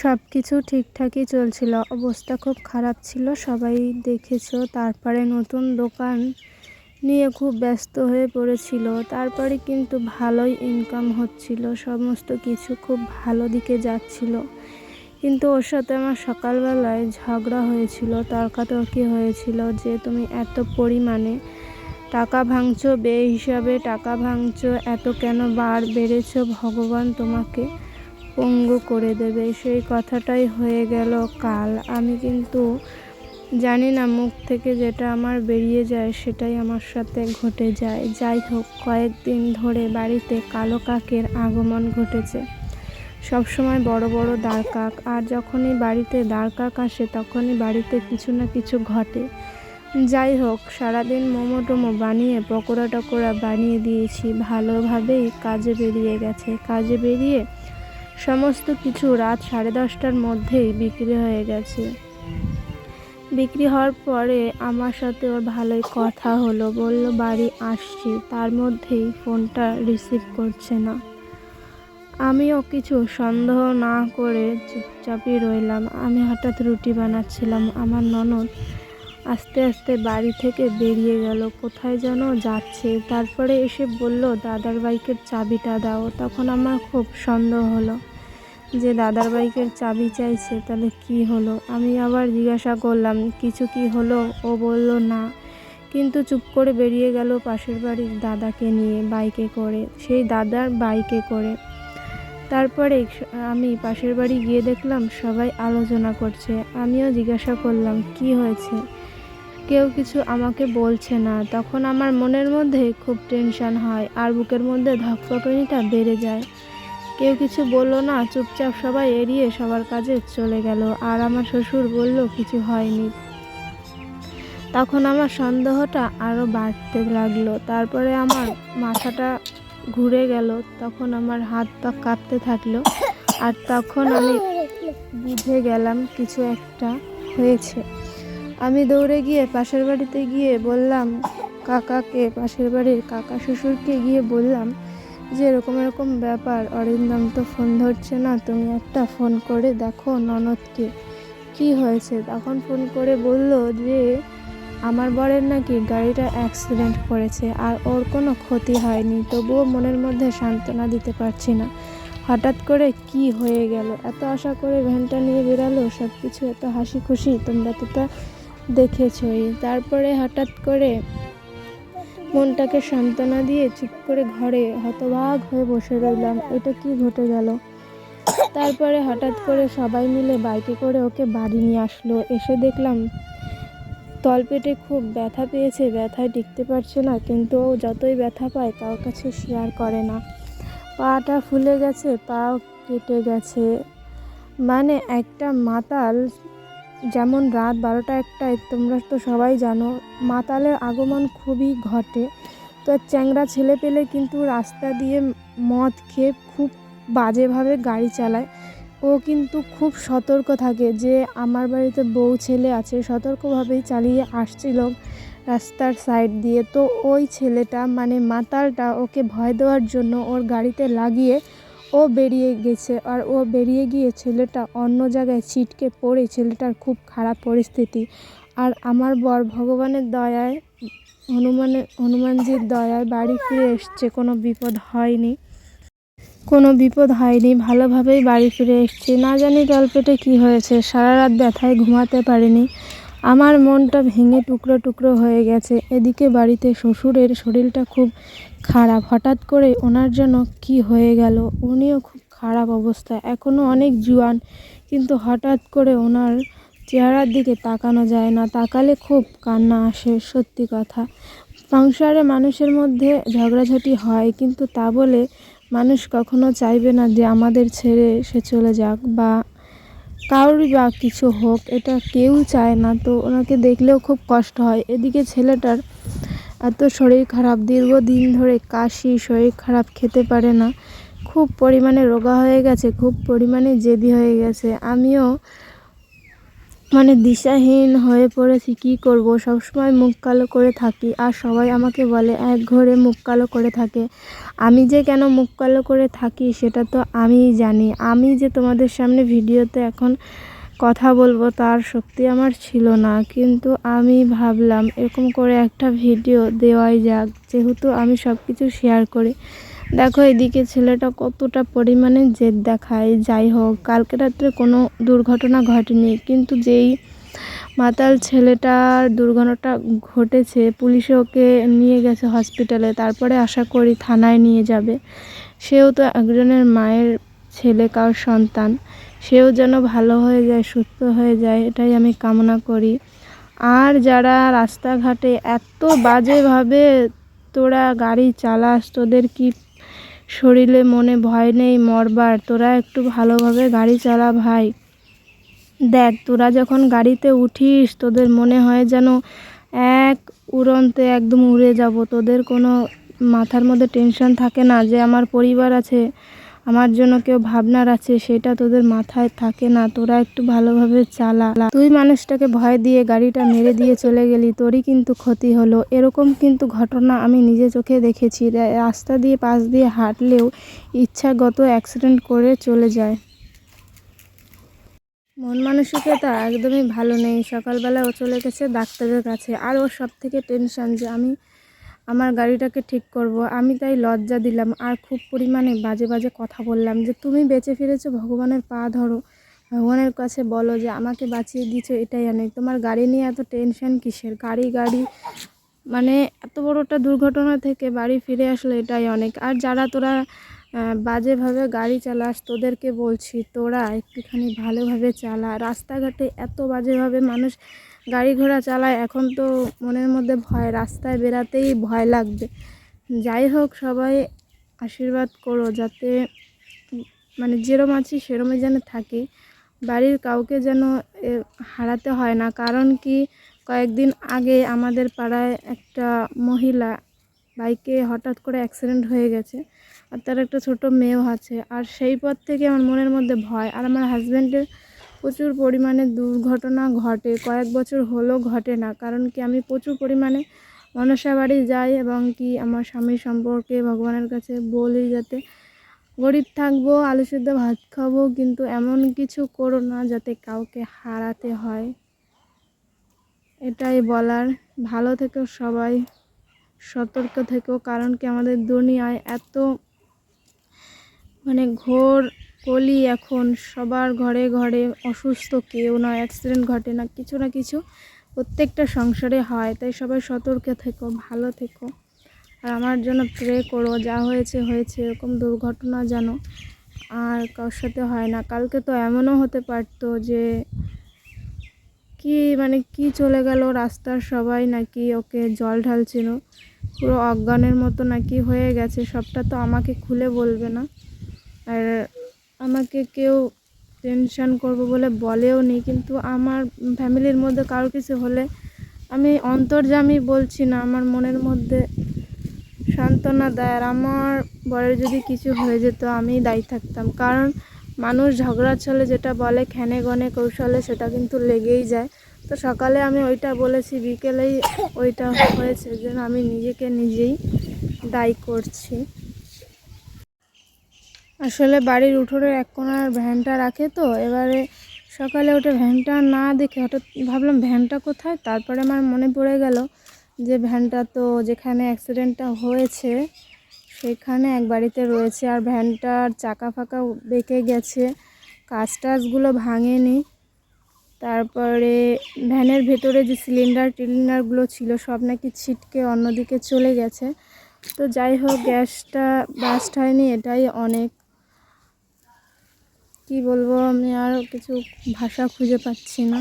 সব কিছু ঠিকঠাকই চলছিল। অবস্থা খুব খারাপ ছিল, সবাই দেখেছ। তারপরে নতুন দোকান নিয়ে খুব ব্যস্ত হয়ে পড়েছিল। তারপরে কিন্তু ভালোই ইনকাম হচ্ছিল, সমস্ত কিছু খুব ভালো দিকে যাচ্ছিল। কিন্তু ওর সাথে আমার সকালবেলায় ঝগড়া হয়েছিল, তর্কাতর্কি হয়েছিল যে তুমি এত পরিমাণে টাকা ভাঙছো বে হিসাবে টাকা ভাঙছো, এত কেন বার বেড়েছ? ভগবান তোমাকে পঙ্গু করে দেবে। সেই কথাটাই হয়ে গেল কাল। আমি কিন্তু জানি না মুখ থেকে যেটা আমার বেরিয়ে যায় সেটাই আমার সাথে ঘটে যায়। যাই হোক, কয়েকদিন ধরে বাড়িতে কালো কাকের আগমন ঘটেছে। সবসময় বড় বড় দাঁড় কাক। আর যখনই বাড়িতে দাঁড় কাক আসে, তখনই বাড়িতে কিছু না কিছু ঘটে। যাই হোক, সারাদিন মোমো টোমো বানিয়ে, পকোড়া টকোড়া বানিয়ে দিয়েছি। ভালোভাবেই কাজে বেরিয়ে গেছে। কাজে বেরিয়ে সমস্ত কিছু রাত সাড়ে দশটার মধ্যেই বিক্রি হয়ে গেছে। বিক্রি হওয়ার পরে আমার সাথে ওর ভালোই কথা হলো, বলল, বাড়ি আসছি। তার মধ্যেই ফোনটা রিসিভ করছে না। আমিও কিছু সন্দেহ না করে চুপচাপই রইলাম। আমি হঠাৎ রুটি বানাচ্ছিলাম। আমার ননদ আস্তে আস্তে বাড়ি থেকে বেরিয়ে গেল। কোথায় যেন যাচ্ছে। তারপরে এসে বলল, দাদার বাইকের চাবিটা দাও। তখন আমার খুব সন্দেহ হলো। যে দাদার বাইকের চাবি চাইছে, তাহলে কি হলো? আমি আবার জিজ্ঞাসা করলাম, কিছু কি হলো? ও বলল, না। কিন্তু চুপ করে বেরিয়ে গেল পাশের বাড়ির দাদাকে নিয়ে, বাইকে করে, সেই দাদার বাইকে করে। তারপরে আমি পাশের বাড়ি গিয়ে দেখলাম সবাই আলোচনা করছে। আমিও জিজ্ঞাসা করলাম, কি হয়েছে? কেউ কিছু আমাকে বলছে না। তখন আমার মনের মধ্যে খুব টেনশন হয়, আর বুকের মধ্যে ধকপকানিটা বেড়ে যায়। কেউ কিছু বলল না, চুপচাপ সবাই এড়িয়ে সবার কাজে চলে গেল। আর আমার শ্বশুর বলল, কিছু হয়নি। তখন আমার সন্দেহটা আরও বাড়তে লাগল। তারপরে আমার মাথাটা ঘুরে গেল। তখন আমার হাত পা কাঁপতে থাকল। আর তখন আমি বুঝে গেলাম, কিছু একটা হয়েছে। আমি দৌড়ে গিয়ে পাশের বাড়িতে গিয়ে বললাম, কাকাকে, পাশের বাড়ির কাকা শ্বশুরকে গিয়ে বললাম যে এরকম এরকম ব্যাপার, অরিন্দম তো ফোন ধরছে না, তুমি একটা ফোন করে দেখো ননদকে কি। হয়েছে? তখন ফোন করে বলল যে, আমার বরের নাকি গাড়িটা অ্যাক্সিডেন্ট করেছে, আর ওর কোনো ক্ষতি হয়নি, তবুও মনের মধ্যে সান্ত্বনা দিতে পারছি না। হঠাৎ করে কি হয়ে গেল? এত আশা করে ভ্যানটা নিয়ে বেরালো সব কিছু এত হাসি খুশি, তোমরা তো তা দেখেছই। তারপরে হঠাৎ করে মনটাকে সান্ত্বনা দিয়ে চুপ করে ঘরে হতবাক হয়ে বসে রইলাম। এটা কি ঘটে গেল? তারপরে হঠাৎ করে সবাই মিলে বাইকে করে ওকে বাড়ি নিয়ে আসলো। এসে দেখলাম তলপেটে খুব ব্যথা পেয়েছে, ব্যথায় টিকতে পারছে না, কিন্তু ও যতই ব্যথা পায় কার কাছে শেয়ার করে না। পাটা ফুলে গেছে, পাও কেটে গেছে। মানে একটা মাতাল যেমন রাত বারোটা একটায় তোমরা তো সবাই জানো, মাতালের আগমন খুবই ঘটে। তো চ্যাংরা ছেলে পেলে কিন্তু রাস্তা দিয়ে মদ খেয়ে খুব বাজেভাবে গাড়ি চালায়। ও কিন্তু খুব সতর্ক থাকে যে, আমার বাড়িতে বউ ছেলে আছে, সতর্কভাবেই চালিয়ে আসছিল রাস্তার সাইড দিয়ে। তো ওই ছেলেটা মানে মাতালটা, ওকে ভয় দেওয়ার জন্য ওর গাড়িতে লাগিয়ে ও বেরিয়ে গেছে আর ও বেরিয়ে গিয়ে ছেলেটা অন্য জায়গায় ছিটকে পড়ে ছেলেটার খুব খারাপ পরিস্থিতি। আর আমার বর ভগবানের দয়ায় হনুমানের হনুমানজির দয়ায় বাড়ি ফিরে এসছে। কোনো বিপদ হয়নি। কোনো বিপদ হয়নি। ভালোভাবেই বাড়ি ফিরে এসছি। না জানি তলপেটে কী হয়েছে। সারা রাত ব্যথায় ঘুমাতে পারিনি। আমার মনটা ভেঙে টুকরো টুকরো হয়ে গেছে। এদিকে বাড়িতে শ্বশুরের শরীরটা খুব খারাপ। হঠাৎ করে ওনার জন্য কি হয়ে গেল? উনিও খুব খারাপ অবস্থা। এখনও অনেক জুয়ান, কিন্তু হঠাৎ করে ওনার চেহারার দিকে তাকানো যায় না। তাকালে খুব কান্না আসে, সত্যি কথা। সংসারে মানুষের মধ্যে ঝগড়াঝাটি হয়, কিন্তু তা বলে মানুষ কখনো চাইবে না যে আমাদের ছেড়ে সে চলে যাক বা কারোরই বা কিছু হোক, এটা কেউ চায় না। তো ওনাকে দেখলেও খুব কষ্ট হয়। এদিকে ছেলেটার এত শরীর খারাপ, দীর্ঘদিন ধরে কাশি, শরীর খারাপ, খেতে পারে না। খুব পরিমাণে রোগা হয়ে গেছে, খুব পরিমাণে জেদি হয়ে গেছে। আমিও মানে দিশাহীন হয়ে পড়েছি, কি করব? সবসময় মুখ কালো করে থাকি আর সবাই আমাকে বলে, এক ঘরে মুখ কালো করে থাকে। আমি যে কেন মুখ কালো করে থাকি সেটা তো আমিই জানি। আমি যে তোমাদের সামনে ভিডিওতে এখন কথা বলব তার শক্তি আমার ছিল না। কিন্তু আমি ভাবলাম, এরকম করে একটা ভিডিও দেওয়াই যাক। যেহেতু আমি সব কিছু শেয়ার করি দেখো, এদিকে ছেলেটা কতটা পরিমাণে জেদ দেখায়। যাই হোক, কালকে রাত্রে কোনো দুর্ঘটনা ঘটেনি, কিন্তু যেই মাতাল ছেলেটার দুর্ঘটনাটা ঘটেছে, পুলিশে ওকে নিয়ে গেছে হসপিটালে, তারপরে আশা করি থানায় নিয়ে যাবে। সেও তো একজনের মায়ের ছেলে, কার সন্তান। সেও যেন ভালো হয়ে যায়, সুস্থ হয়ে যায়, এটাই আমি কামনা করি। আর যারা রাস্তাঘাটে এত বাজেভাবে তোরা গাড়ি চালাস, তোদের কি শরীরে মনে ভয় নেই মরবার। তোরা একটু ভালোভাবে গাড়ি চালা ভাই। দেখ, তোরা যখন গাড়িতে উঠিস, তোদের মনে হয় যেন এক উড়ন্তে একদম উড়ে যাব। তোদের কোনো মাথার মধ্যে টেনশন থাকে না যে আমার পরিবার আছে। আমার জন্য কেউ ভাবনার আছে, সেটা তোদের মাথায় থাকে না। তোরা একটু ভালোভাবে চালা। তুই মানুষটাকে ভয় দিয়ে গাড়িটা মেরে দিয়ে চলে গেলি, তোরই কিন্তু ক্ষতি হলো। এরকম কিন্তু ঘটনা আমি নিজে চোখে দেখেছি। রাস্তা দিয়ে, পাশ দিয়ে হাঁটলেও ইচ্ছাগত অ্যাক্সিডেন্ট করে চলে যায়। মন মানসিকতা একদমই ভালো নেই। সকালবেলা ও চলে গেছে ডাক্তারের কাছে। আর ওর সব থেকে টেনশন যে আমি আমার গাড়িটাকে ঠিক করব। আমি তাই লজ্জা দিলাম আর খুব পরিমাণে বাজে বাজে কথা বললাম যে, তুমি বেঁচে ফিরেছো, ভগবানের পা ধরো। ভগবানের কাছে বলো যে, আমাকে বাঁচিয়ে দিয়েছ, এটাই অনেক তোমার গাড়ি নিয়ে এত টেনশন কিসের? গাড়ি গাড়ি মানে এত বড়টা দুর্ঘটনা থেকে বাড়ি ফিরে আসলে এটাই অনেক। আর যারা তোরা বাজেভাবে গাড়ি চালাস, তোদেরকে বলছি, তোরা একটুখানি ভালোভাবে চালা। রাস্তাঘাটে এত বাজেভাবে মানুষ গাড়ি ঘোড়া চালায়, এখন তো মনের মধ্যে ভয়, রাস্তায় বেরাতেই ভয় লাগবে। যাই হোক, সবাই আশীর্বাদ করো যাতে মানে যেরম আছি সেরমই যেন থাকি। বাড়ির কাউকে যেন হারাতে হয় না, কারণ কি কয়েকদিন আগে আমাদের পাড়ায় একটা মহিলা বাইকে হঠাৎ করে অ্যাক্সিডেন্ট হয়ে গেছে আর তার একটা ছোট মেয়েও আছে। আর সেই পর থেকে আমার মনের মধ্যে ভয়, আর আমার হাজব্যান্ডের প্রচুর পরিমাণে দুর্ঘটনা ঘটে, কয়েক বছর হলো ঘটে না। কারণ কি, আমি প্রচুর পরিমাণে মনসা বাড়ি যাই এবং কি আমার স্বামী সম্পর্কে ভগবানের কাছে বলি যাতে গরিব থাকব, আলু সিদ্ধ ভাত খাব, কিন্তু এমন কিছু করো না যাতে কাউকে হারাতে হয়। এটাই বলার। ভালো থেকো সবাই, সতর্ক থেকো, কারণ কি আমাদের দুনিয়ায় এত মানে ঘোর কলি এখন সবার ঘরে ঘরে অসুস্থ, কেউ না অ্যাক্সিডেন্ট ঘটে না, কিছু না কিছু প্রত্যেকটা সংসারে হয়। তাই সবাই সতর্ক থেকো, ভালো থেকো। আর আমার জন্য প্রে করো, যা হয়েছে হয়েছে, এরকম দুর্ঘটনা যেন আর কারোর সাথে হয় না। কালকে তো এমনও হতে পারতো যে কি মানে কি চলে গেল রাস্তার সবাই নাকি ওকে জল ঢালছিল, পুরো অজ্ঞানের মতো নাকি হয়ে গেছে, সবটা তো আমাকে খুলে বলবে না। আর আমাকে কেউ টেনশান করব বলে বলেও নি, কিন্তু আমার ফ্যামিলির মধ্যে কারও কিছু হলে আমি অন্তর্জামি বলছি না, আমার মনের মধ্যে সান্ত্বনা দেয়। আর আমার বরের যদি কিছু হয়ে যেত, আমি দায়ী থাকতাম। কারণ মানুষ ঝগড়া চলে যেটা বলে, খেনে গনে কৌশলে সেটা কিন্তু লেগেই যায়। তো সকালে আমি ওইটা বলেছি, বিকেলেই ওইটা হয়েছে যেন আমি নিজেকে নিজেই দায়ী করছি। আসলে বাড়ির উঠোনের এক কোনার ভ্যানটা রাখে তো, এবারে সকালে ওটা ভ্যানটা না দেখে হঠাৎ ভাবলাম ভ্যানটা কোথায়? তারপরে আমার মনে পড়ে গেল যে ভ্যানটা তো যেখানে অ্যাক্সিডেন্টটা হয়েছে সেখানে এক বাড়িতে রয়েছে আর ভ্যানটার চাকা ফাঁকা বেঁকে গেছে, কাজ টাজগুলো ভাঙেনি। তারপরে ভ্যানের ভেতরে যে সিলিন্ডার টিলিন্ডারগুলো ছিল সব নাকি ছিটকে অন্যদিকে চলে গেছে। তো যাই হোক, গ্যাসটা বাস্ট হয়নি, এটাই অনেক কি বলব? আমি আর কিছু ভাষা খুঁজে পাচ্ছি না।